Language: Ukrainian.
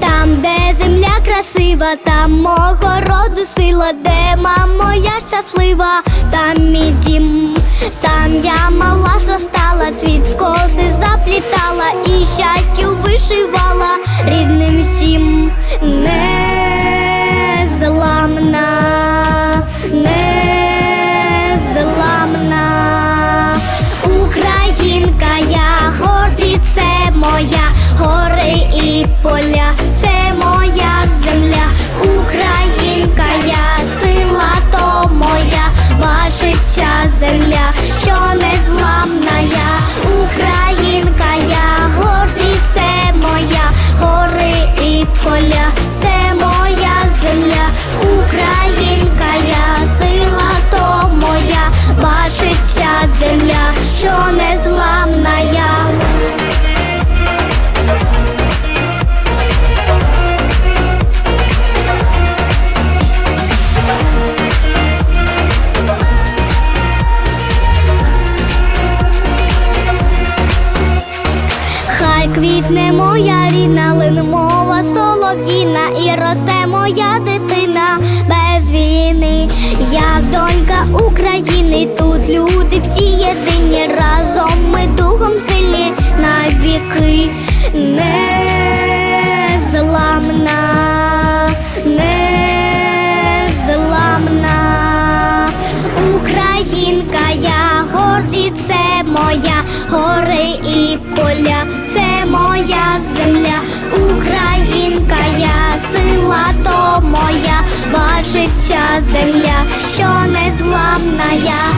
Там, де земля красива, там мого роду сила, де мамо, я щаслива, там мій дім, там я мала зростала, цвіт в коси заплітала і щастю вишивала моя гори і поля, це моя земля, Українка, я сила, то моя, бачиться земля, що незламна я, Українка, я гордість, це моя. Гори і поля, це моя земля, Українка, я сила, то моя, бачиться земля, що незламна я. Квітне моя рідна, лине мова солов'їна і росте моя дитина без війни. Я донька України, тут люди всі єдині, разом ми духом сильні на віки незламна, незламна Українка, я гордість, це моя гори і поля, земля, що незламна я,